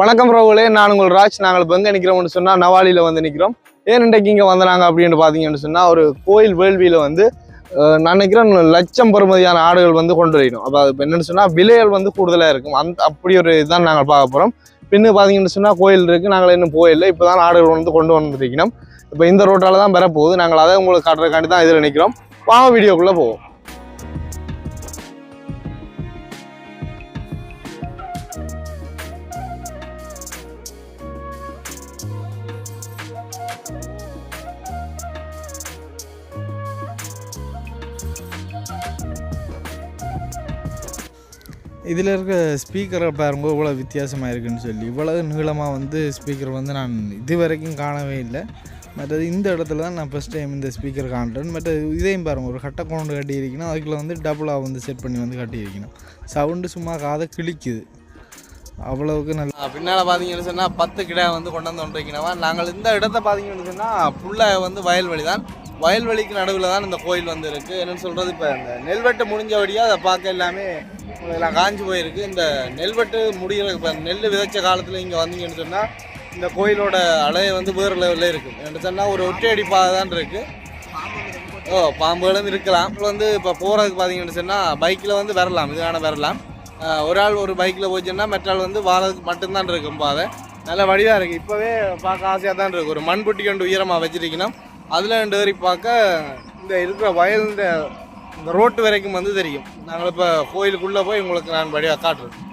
வணக்கம் ரோகுலே நான் உங்கள் ராஜ் நாங்கள் இப்போ எங்கே நிற்கிறோம்னு சொன்னால் நவாலியில் வந்து நிற்கிறோம். ஏன் இன்றைக்கு இங்கே வந்தாங்க அப்படின்னு பார்த்தீங்கன்னு சொன்னால் ஒரு கோயில் வேள்வியில் வந்து நான் நினைக்கிறேன் லட்சம் பெறுமதியான ஆடுகள் வந்து கொண்டு வரணும். அப்போ அது என்னென்னு சொன்னால் விலைகள் வந்து கூடுதலாக இருக்கும். அந்த அப்படி ஒரு இதுதான் நாங்கள் பார்க்க போகிறோம் பின்னு பார்த்தீங்கன்னு சொன்னால் கோயில் இருக்குது நாங்கள் இன்னும் போயில்லை இப்போ தான் ஆடுகள் வந்து கொண்டு வந்துருக்கணும் இப்போ இந்த ரோட்டால் தான் பெறப்போகுது நாங்கள் அதை உங்களுக்கு காட்டுறதுக்காண்டி தான் இதில் நிற்கிறோம். வாங்க வீடியோக்குள்ளே போவோம். இதில் இருக்க ஸ்பீக்கரை பாருங்க இவ்வளோ வித்தியாசமாக இருக்குன்னு சொல்லி. இவ்வளவு நீளமாக வந்து ஸ்பீக்கர் வந்து நான் இது வரைக்கும் காணவே இல்லை. மற்றது இந்த இடத்துல தான் நான் ஃபஸ்ட் டைம் இந்த ஸ்பீக்கர் காண்றேன். மற்ற இதையும் பாருங்கள் ஒரு கட்டை கொண்டு கட்டியிருக்கணும் அதுக்குள்ள வந்து டபுளாக வந்து செட் பண்ணி வந்து கட்டியிருக்கணும். சவுண்டு சும்மா காதை கிழிக்குது. அவ்வளவுக்கு நல்லா பின்னால் பார்த்தீங்கன்னு சொன்னால் பத்து கிடா வந்து கொண்டு வந்து நாங்கள் இந்த இடத்த பார்த்தீங்கன்னு சொன்னால் ஃபுல்லாக வந்து வயல்வெளி தான் வயல்வெளிக்கு நடுவில் தான் இந்த கோயில் வந்து இருக்குது என்னன்னு சொல்கிறது இப்போ இந்த நெல்வெட்டு முடிஞ்சபடியாக அதை பார்க்க எல்லாமே எல்லாம் காஞ்சி போயிருக்கு. இந்த நெல்வெட்டு முடிகிற இப்போ நெல் விதைச்ச காலத்தில் இங்கே வந்தீங்கன்னு சொன்னால் இந்த கோயிலோட அலையை வந்து வேறு லெவலில் இருக்குது என்ன சொன்னால் ஒரு ஒற்றையடி பாதை தான் இருக்குது ஓ பாம்புகளும் இருக்கலாம். இப்போ வந்து இப்போ போகிறதுக்கு பார்த்தீங்கன்னு சொன்னால் பைக்கில் வந்து வரலாம். இதுக்கான வரலாம். ஒரு ஆள் ஒரு பைக்கில் போச்சுன்னா மற்ற ஆள் வந்து வாரதுக்கு மட்டும்தான் இருக்கும் பாதை. நல்ல வடிவாக இருக்குது இப்போவே பார்க்க ஆசையாக தான் இருக்குது ஒரு மண்புட்டி கொண்டு உயரமாக வச்சுருக்கணும். அதில் ரெண்டு பார்க்க இந்த இருக்கிற வயல் இந்த இந்த ரோட்டு வரைக்கும் வந்து தெரியும். நாங்கள் இப்போ கோயிலுக்குள்ளே போய் உங்களுக்கு நான் வடிவாக காட்டுறேன்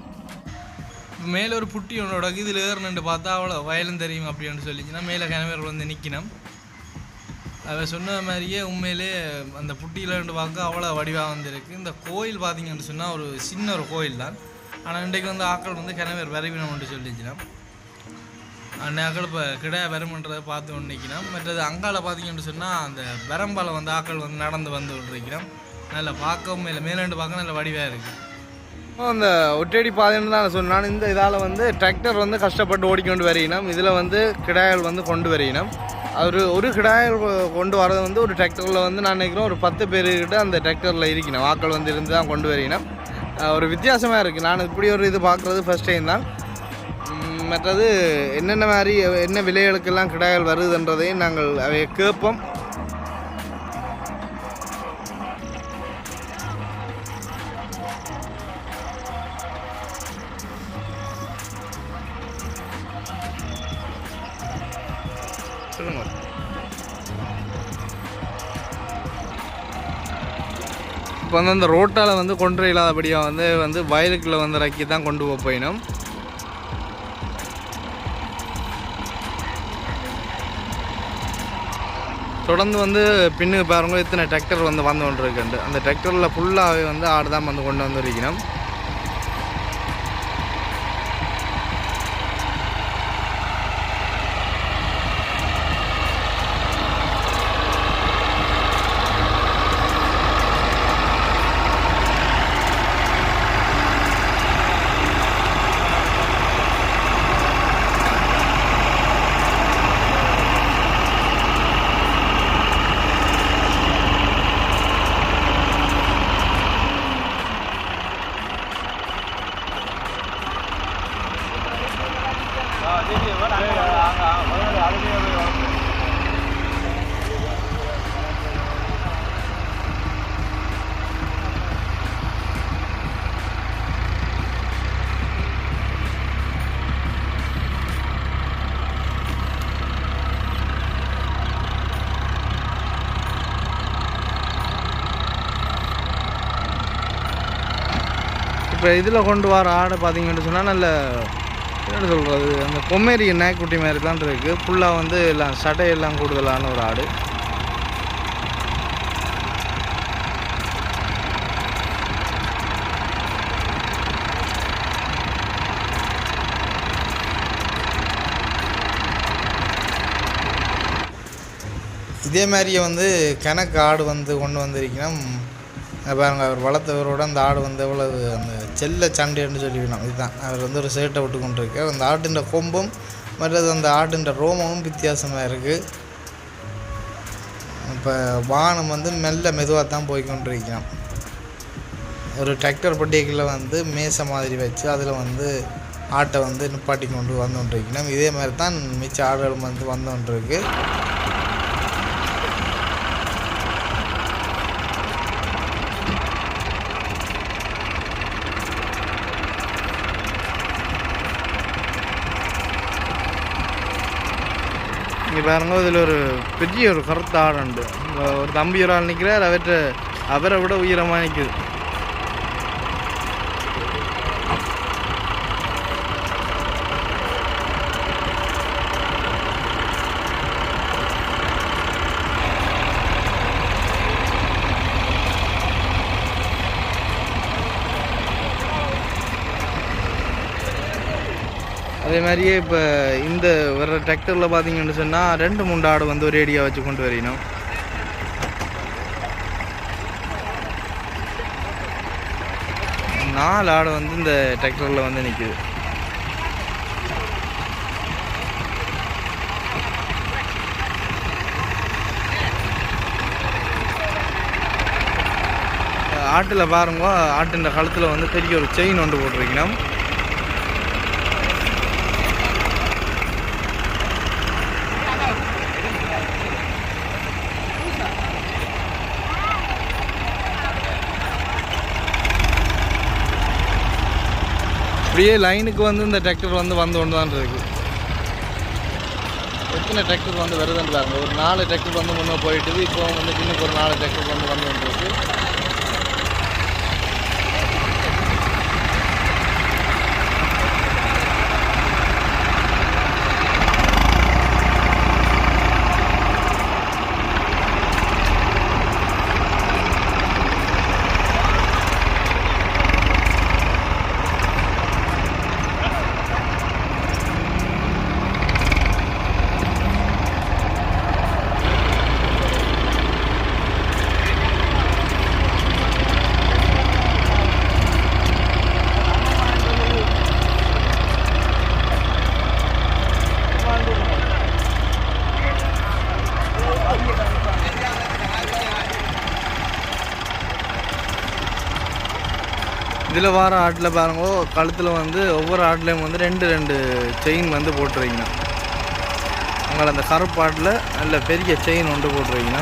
மேலே ஒரு புட்டி உன்னோட இதில் ஏறணுண்டு பார்த்தா அவ்வளோ வயலும் தெரியும் அப்படின்னு சொல்லிச்சுன்னா மேலே கிணவர் வந்து நிற்கணும் அவன் சொன்ன மாதிரியே உண்மையிலே அந்த புட்டியில் பார்க்க அவ்வளோ வடிவாக வந்திருக்கு. இந்த கோயில் பார்த்தீங்கன்னு சொன்னால் ஒரு சின்ன ஒரு கோயில் தான் ஆனால் இன்றைக்கு வந்து ஆக்கள் வந்து கிணவர் விரைவினம்னு சொல்லிச்சுனா அன்னை ஆக்கள் இப்போ கிடையா வரமுன்றதை பார்த்து ஒன்று நிற்கிறோம் மற்றது அங்கால பார்த்தீங்கன்னு சொன்னால் அந்த பெரம்பால வந்து ஆக்கள் வந்து நடந்து வந்து கொண்டிருக்கிறோம். நல்ல பார்க்கவும் இல்லை மேலேண்டு பார்க்க நல்ல வடிவாக இருக்குது அந்த ஒற்றடி பாதைன்னு தான் சொன்னான். இந்த இதால் வந்து டிராக்டர் வந்து கஷ்டப்பட்டு ஓடிக்கொண்டு வரையினோம். இதில் வந்து கிடாய்கள் வந்து கொண்டு வரையினோம். ஒரு ஒரு கிடாயல் கொ- கொண்டு வரது வந்து ஒரு டிராக்டரில் வந்து நான் நினைக்கிறேன் ஒரு பத்து பேருக்கிட்ட அந்த டிராக்டரில் இருக்கணும். வாக்கள் வந்து இருந்து தான் கொண்டு வரையினோம். ஒரு வித்தியாசமாக இருக்குது நான் இப்படி ஒரு இது பார்க்குறது ஃபஸ்ட் டைம் தான். மற்றது என்னென்ன மாதிரி என்ன விலைகளுக்கெல்லாம் கிடாய்கள் வருதுன்றதையும் நாங்கள் அவை கேட்போம். இப்போ வந்து அந்த ரோட்டால் வந்து கொண்டு இல்லாதபடியாக வந்து வந்து வயலுக்குள்ளே வந்து இறக்கி தான் கொண்டு போக போயிடும் தொடர்ந்து வந்து பின்னுக்கு பாருங்க இத்தனை டிராக்டர் வந்து வந்து கொண்டு இருக்குண்டு அந்த டிராக்டரில் ஃபுல்லாகவே வந்து ஆடு தான் வந்து கொண்டு வந்து இருக்கணும் இப்போ இதில் கொண்டு வர ஆடை பார்த்தீங்கன்னு சொன்னால் நல்ல என்ன சொல்கிறது அந்த பொம்மேரி நாய்க்குட்டி மாதிரி தான் இருக்குது ஃபுல்லாக வந்து எல்லாம் சட்டையெல்லாம் கூடுதலான ஒரு ஆடு. இதே மாதிரியே வந்து கணக்கு ஆடு வந்து கொண்டு வந்திருக்கணும். பாருங்கள் அவர் வளர்த்தவரோட அந்த ஆடு வந்து எவ்வளவு அந்த செல்ல சண்டைன்னு சொல்லிக்கணும் இதுதான். அவர் வந்து ஒரு சேட்டை விட்டு கொண்டிருக்கார். அந்த ஆட்டின்ற கொம்பும் மற்றது அந்த ஆட்டின்ற ரோமமும் வித்தியாசமாக இருக்குது இப்போ வானம் வந்து மெல்ல மெதுவாக தான் போய்கொண்டிருக்கணும் ஒரு டிராக்டர் பட்டியக்கில் வந்து மேசை மாதிரி வச்சு அதில் வந்து ஆட்டை வந்து நிப்பாட்டி கொண்டு வந்து கொண்டிருக்கணும் இதே மாதிரி தான் மிச்ச ஆடுகளும் வந்து வந்து கொண்டிருக்கு. இங்கே பாருங்க இதில் ஒரு பெரிய ஒரு கருத்த ஆடு உண்டு ஒரு தம்பி ஒரு ஆள் நிற்கிறார் அவர்கிட்ட அவரை விட உயரமாக நிற்குது அதே மாதிரியே இப்போ வந்து வர்ற டிராக்டரில் பார்த்தீங்கன்னு சொன்னால் ரெண்டு மூணு ஆடு வந்து ஒரு ஏடியா வச்சு கொண்டு வரணும் நாலு ஆடு வந்து இந்த டிராக்டரில் வந்து நிற்குது ஆட்டில் பாருங்க ஆட்டின் கழுத்தில் வந்து பெரிய ஒரு செயின் ஒன்று போட்டிருக்கணும். அப்படியே லைனுக்கு வந்து இந்த டிராக்டர் வந்து வந்து கொண்டு தான் இருக்கு எத்தனை டிராக்டர் வந்து வருதுன்றாங்க? ஒரு நாலு டிராக்டர் வந்து முன்னே போயிட்டுது இப்போ வந்து இன்னும் ஒரு நாலு டிராக்டர் வந்து வந்து இருக்குது இதில் வர ஆட்டில் பாருங்க கழுத்தில் வந்து ஒவ்வொரு ஆட்லேயும் வந்து ரெண்டு ரெண்டு செயின் வந்து போட்டுருவீங்க. உங்களை அந்த கருப்பு ஆட்டில் நல்ல பெரிய செயின் ஒன்று போட்டுருவீங்க.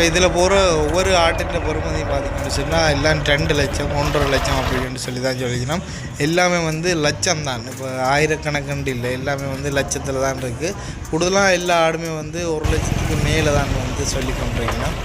இப்போ இதில் போகிற ஒவ்வொரு ஆட்டின் பொறுமதியும் பார்த்தீங்கன்னு சொன்னால் எல்லாம் ரெண்டு லட்சம் ஒன்றரை லட்சம் அப்படின்னு சொல்லி தான் சொல்லிக்கணும். எல்லாமே வந்து லட்சம் தான். இப்போ ஆயிரக்கணக்கண்டு இல்லை எல்லாமே வந்து லட்சத்தில் தான் இருக்குது கூடுதலாக எல்லா ஆடுமே வந்து ஒரு லட்சத்துக்கு மேலே தான் வந்து சொல்லி கொண்டிருக்கணும்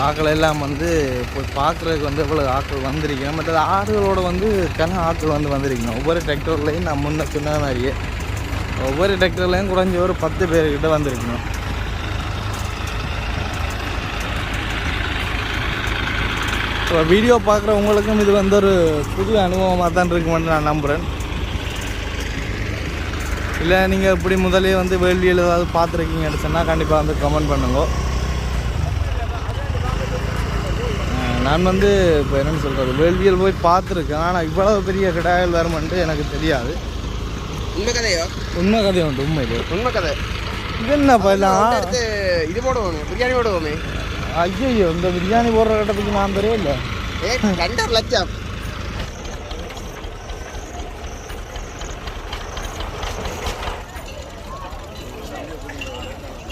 ஆக்கள் எல்லாம் வந்து போய் பார்க்குறதுக்கு வந்து எவ்வளோ ஆட்கள் வந்திருக்கணும் மற்ற ஆடுகளோட வந்து கன ஆட்கள் வந்து வந்திருக்கணும் ஒவ்வொரு டிராக்டர்லையும் நான் முன்ன சொன்ன மாதிரியே ஒவ்வொரு டிராக்டர்லையும் குறைஞ்ச ஒரு பத்து பேர்கிட்ட வந்திருக்கணும். இப்போ வீடியோ பார்க்குற உங்களுக்கும் இது வந்து ஒரு புது அனுபவமாக தான் இருக்குமென்னு நான் நம்புகிறேன் இல்லை நீங்கள் இப்படி முதலே வந்து வேள்வியில் ஏதாவது பார்த்துருக்கீங்கன்னு சொன்னால் கண்டிப்பாக வந்து கமெண்ட் பண்ணுங்கள் நான் வந்து இப்போ என்னென்னு சொல்கிறது வேள்வியல் போய் பார்த்துருக்கேன். ஆனால் இவ்வளவு பெரிய கிடாயல் வருமென்ட்டு எனக்கு தெரியாது. உண்மை கதையோ உண்மை கதை உண்டு உண்மையிலே உண்மை கதை. இது எல்லாம் அடுத்து இது போடுவோம் பிரியாணி போடுவோமே. ஐயோ இந்த பிரியாணி போடுற கட்டத்துக்கு நான் தெரியல இல்லை. ரெண்டரை லட்சம்.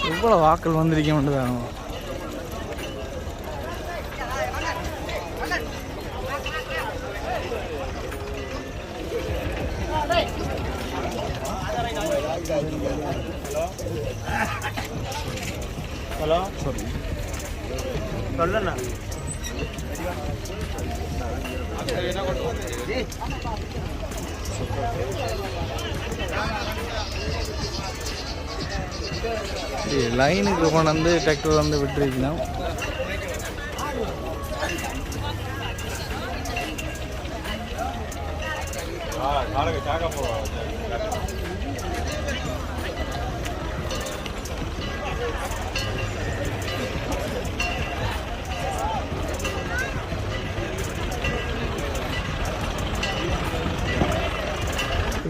இவ்வளோ வாக்கள் வந்திருக்க வேண்டியதாங்க ஹலோ? சரி சொல்லண்ணா. லைனுக்கு கொண்டு வந்து டிராக்டர் வந்து விட்டுருக்கணும்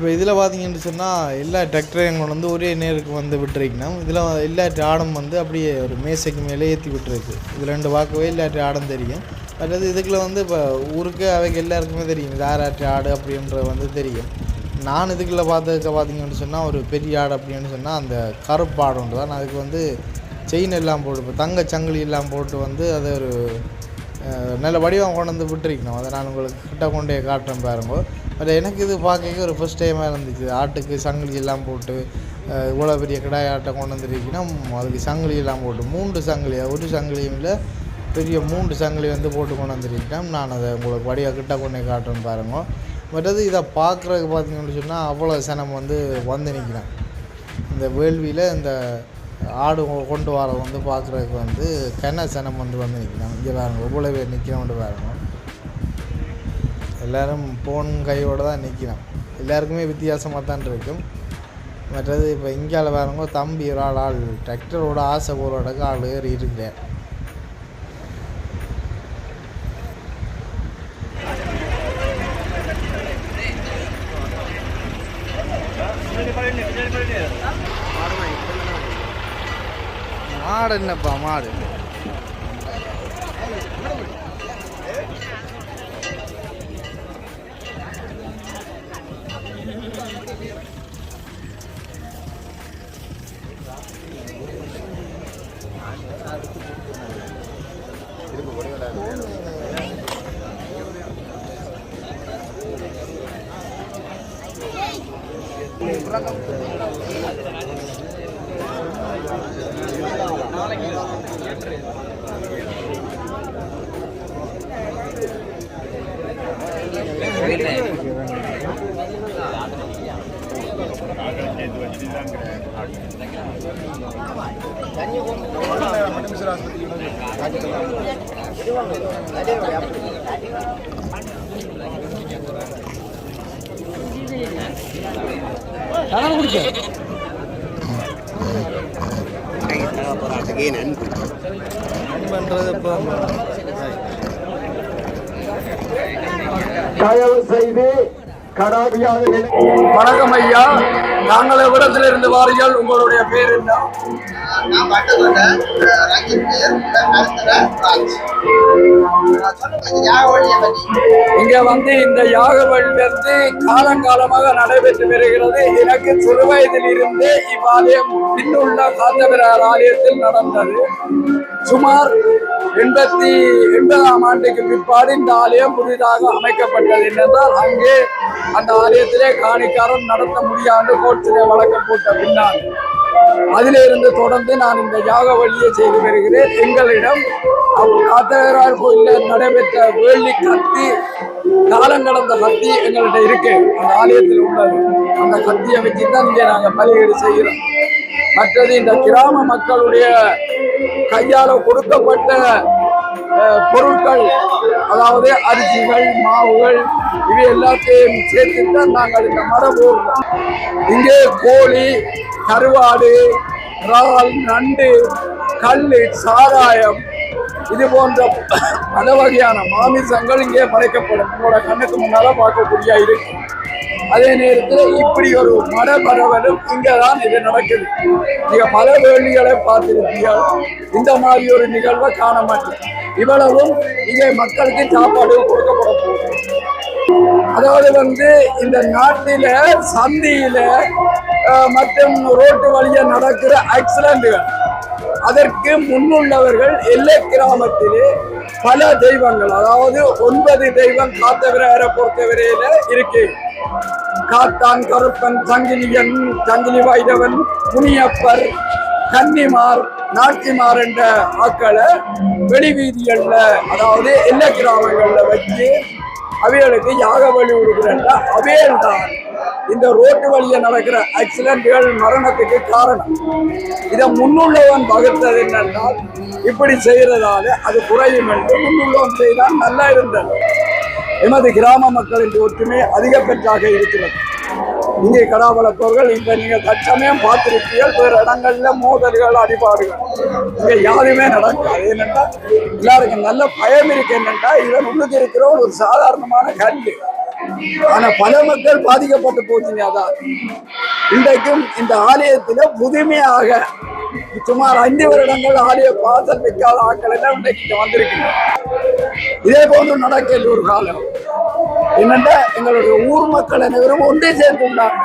இப்போ இதில் பார்த்தீங்கன்னு சொன்னால் எல்லா டிராக்டரையும் கொண்டு வந்து ஒரே நேருக்கு வந்து விட்டுருக்கணும் இதில் எல்லா ஆடம் வந்து அப்படியே ஒரு மேசைக்கு மேலே ஏற்றி விட்டுருக்கு. இது ரெண்டு பார்க்கவே இல்லாட்டி ஆடம் தெரியும். அதாவது இதுக்குள்ள வந்து இப்போ ஊருக்கு அவைக்கு எல்லாருக்குமே தெரியும். இது ஆறாட்டி ஆடு அப்படின்றது வந்து தெரியும். நான் இதுக்குள்ளே பார்த்ததுக்கு பார்த்தீங்கன்னு சொன்னால் ஒரு பெரிய ஆடு அப்படின்னு சொன்னால் அந்த கருப்பு ஆடு ஒன்று தான். அதுக்கு வந்து செயின் எல்லாம் போட்டு இப்போ தங்க சங்கிலி எல்லாம் போட்டு வந்து அதை ஒரு நல்ல வடிவம் கொண்டு வந்து விட்டுருக்கணும். அதை நான் உங்களுக்கு கிட்ட கொண்டே காட்டுறேன் பாருங்க. பட் எனக்கு இது பார்க்க ஒரு ஃபஸ்ட் டைமாக இருந்துச்சு. ஆட்டுக்கு சங்கிலி எல்லாம் போட்டு இவ்வளோ பெரிய கிடாய் ஆட்டை கொண்டு வந்துருக்கீங்கன்னா அதுக்கு சங்கிலி எல்லாம் போட்டு மூன்று சங்கிலி ஒரு சங்கிலியும் இல்லை பெரிய மூன்று சங்கிலி வந்து போட்டு கொண்டு வந்திருக்கேன் நான் அதை உங்களுக்கு வடிவாக கிட்ட கொண்டே காட்டுறேன் பாருங்க. மற்றது இதை பார்க்குறதுக்கு பார்த்தீங்கன்னு சொன்னால் அவ்வளோ சனம் வந்து வந்து நிற்கிறேன். இந்த வேள்வியில் இந்த ஆடு கொண்டு வர வந்து பார்க்குறதுக்கு வந்து கென சனம் வந்து வந்து நிற்கிறாங்க இங்கே பாருங்க இவ்வளோ பேர் நிற்கிறோம்னு பாருங்க. எல்லாரும் போன் கையோடு தான் நிற்கிறோம் எல்லாருக்குமே வித்தியாசமாக தான் இருக்கும். மற்றது இப்போ இந்தியாவில் பாருங்க தம்பி ஒரு ஆள் ஆள் டிராக்டரோட ஆசை போகிறோடக்கு ஆள் ஏறி இருக்கிறேன் மாடு என்னப்பா மாடு? போராட்டத்துக்கு பண்ணுறது இப்போ தயவு செய்து கடாபியாக வணக்கம் ஐயா. நாங்கள் எவ்விடத்தில் இருந்து வாரீர்கள் உங்களுடைய பேர் என்ன? நான் பட்டதோட ரஞ்சித் ராஜ். இங்க வந்து இந்த யாகவழி வந்து காலங்காலமாக நடைபெற்று வருகிறது. எனக்கு சிறு வயதில் இருந்து இவ்வாலயம் பின்னுள்ள காத்தவரார் ஆலயத்தில் நடந்தது. சுமார் எண்பத்தி எண்பதாம் ஆண்டுக்கு பிற்பாடு இந்த ஆலயம் புதிதாக அமைக்கப்பட்டது என்றால் அங்கே அந்த ஆலயத்திலே காணிக்காரம் நடத்த முடியாது கோர்ட்டிலே வழக்கம் போட்ட பின்னால். அதிலிருந்து தொடர்ந்து நான் இந்த யாக வழியை செய்து வருகிறேன். எங்களிடம் காத்தகரார் கோயிலில் நடைபெற்ற வேள்வி கத்தி காலம் கடந்த கத்தி எங்கள்கிட்ட இருக்கு. அந்த ஆலயத்தில் உள்ளது அந்த கத்தியை வச்சு தான் இங்கே நாங்கள் பலியீடு செய்கிறோம். மற்றது இந்த கிராம மக்களுடைய கையால் கொடுக்கப்பட்ட பொருட்கள் அதாவது அரிசிகள் மாவுகள் இவை எல்லாத்தையும் சேர்த்து தான் நாங்கள் இந்த மரம் போடுறோம் இங்கே கோழி கருவாடு இறால் நண்டு கல் சாராயம் இது போன்ற பல வகையான மாமிசங்கள் இங்கே படைக்கப்படும். உங்களோட கண்ணுக்கு முன்னால பார்க்கக்கூடிய இருக்கு அதே நேரத்தில் இப்படி ஒரு மர பரவலும் இங்கே தான் இது நடக்குது. நீங்க பல வேள்விகளை பார்த்திருப்பீர்கள். இந்த மாதிரி ஒரு நிகழ்வை காண மாட்டேன் இவ்வளவும் இங்கே மக்களுக்கு சாப்பாடு கொடுக்கப்பட போகுது அதாவது வந்து இந்த நாட்டில சந்தியில மற்றும் ரோட்டு வழியா நடக்கிற ஆக்சிடென்ட்கள் அதற்கு முன்னுள்ளவர்கள் எல்லை கிராமத்திலே பல தெய்வங்கள் அதாவது ஒன்பது தெய்வம் காத்தவரை பொறுத்தவரையில இருக்கு. காத்தான் கருப்பன் சங்கிலியன் சங்கிலி வைரவன் முனியப்பர் கன்னிமார் நாட்டிமார் என்ற ஆக்களை வெளிவீதிகளில் அதாவது எல்லை கிராமங்களில் வச்சு அவைகளுக்கு யாக வழி விடுகிறா அவையல் தான் இந்த ரோட்டு வழியை நடக்கிற ஆக்சிடென்ட்கள் மரணத்துக்கு காரணம். இதை முன்னுள்ளவன் வகுத்தது என்னென்றால் இப்படி செய்கிறதால அது குறையும் என்று முன்னுள்ளவன் செய்தால் நல்லா இருந்தது. எமது கிராம மக்களின் ஒற்றுமை அதிகப்பெற்றாக இருக்கிறது. இங்கே கடா வளர்ப்பவர்கள் இங்க நீங்க தற்சமயம் பார்த்திருப்பீர்கள். வேறு இடங்கள்ல மோதல்கள் அடிபாடுகள். இங்கே யாருமே நடக்காது. என்னென்னா எல்லாருக்கும் நல்ல பயம் இருக்கு என்னென்னா இவன் உள்ளுக்கு இருக்கிற ஒரு சாதாரணமான கல்வி. ஆனா பல மக்கள் பாதிக்கப்பட்டு போச்சுங்க அதான் இன்றைக்கும் இந்த ஆலயத்தில் புதுமையாக சுமார் ஐந்து வருடங்கள் ஆலய பாசல் வைக்காத ஆட்கள் எல்லாம் இன்றைக்கு இங்க இதே போன்று நடக்கிறது ஒரு காலம். என்னென்னா எங்களுடைய ஊர் மக்கள் அனைவரும் ஒன்றே சேர்ந்துள்ளாங்க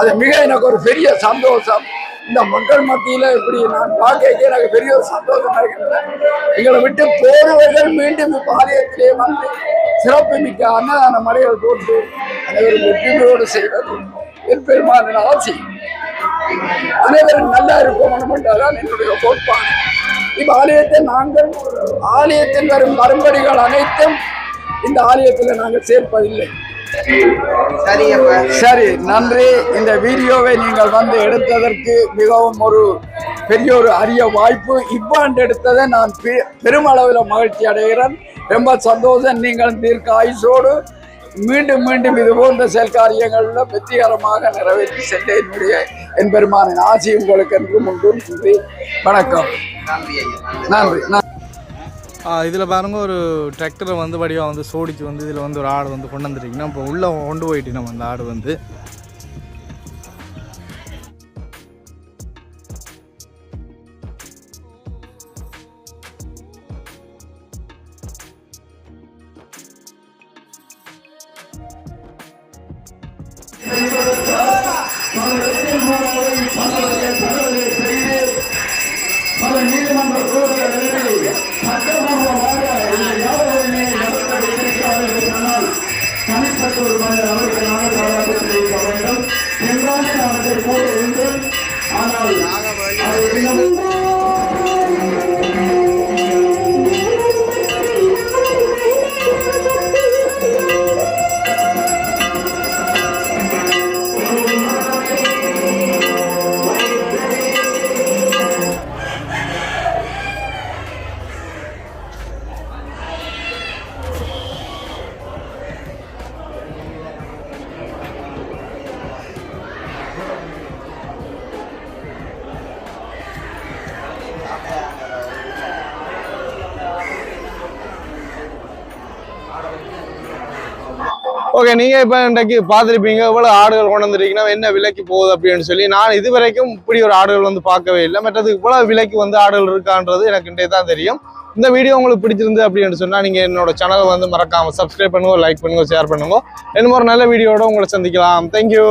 அது மிக எனக்கு ஒரு பெரிய சந்தோஷம். இந்த மக்கள் மத்தியில இப்படி நான் பார்க்க எனக்கு பெரிய ஒரு சந்தோஷம் இருக்கின்றேன் எங்களை விட்டு போறவர்கள் மீண்டும் பாளையத்திலே வந்து சிறப்பு மிக்க அன்னதான மலைகள் போட்டு அனைவரும் வெற்றியோடு செய்வது என் பெருமானின் ஆசை. அனைவரும் நல்லா இருப்போம் என்றால் என்னுடைய கோட்பாடு. இவ்வாலயத்தை நாங்கள் ஆலயத்தில் வரும் மறுபடிகள் அனைத்தும் இந்த ஆலயத்தில் நாங்கள் சேர்ப்பதில்லை. சரி நன்றி. இந்த வீடியோவை நீங்கள் வந்து எடுத்ததற்கு மிகவும் ஒரு பெரிய ஒரு அரிய வாய்ப்பு. இவ்வாண்டு எடுத்ததை நான் பெருமளவில் மகிழ்ச்சி அடைகிறேன். ரொம்ப சந்தோஷம். நீங்கள் தீர்க்க ஆயுசோடு மீண்டும் மீண்டும் இது போன்ற செயல் காரியங்களில் வெற்றிகரமாக நிறைவேற்றி சென்ற என்னுடைய என் பெருமானின் ஆசி உங்களுக்கு என்றும் உண்டு. நன்றி. வணக்கம். நன்றி. நன்றி. இதில் பாருங்க ஒரு டிராக்டரை வந்து வடிவாக வந்து சோடிச்சு வந்து இதில் வந்து ஒரு ஆடு வந்து கொண்டு வந்துட்டிங்கன்னா இப்போ உள்ளே கொண்டு போயிட்டு நம்ம அந்த ஆடு வந்து திருப்பத்தூர் மன்னர் அவர்களான போராட்டத்தில் இருக்க வேண்டும் என்றால் அவர்கள் போல இருந்தது ஆனால் ஓகே நீங்கள் இப்போ இன்றைக்கு பார்த்துருப்பீங்க இவ்வளோ ஆடுகள் கொண்டு வந்துருக்கீங்கன்னா என்ன விலைக்கு போகுது அப்படின்னு சொல்லி. நான் இது வரைக்கும் இப்படி ஒரு ஆடுகள் வந்து பார்க்கவே இல்லை. மற்றது இவ்வளோ விலைக்கு வந்து ஆடுகள் இருக்கான்றது எனக்கு இன்றைய தான் தெரியும். இந்த வீடியோ உங்களுக்கு பிடிச்சிருந்து அப்படின்னு சொன்னால் நீங்கள் என்னோட சேனலை வந்து மறக்காமல் சப்ஸ்கிரைப் பண்ணுங்க லைக் பண்ணுங்க ஷேர் பண்ணுங்க. இன்னும் ஒரு நல்ல வீடியோட உங்களை சந்திக்கலாம். தேங்க்யூ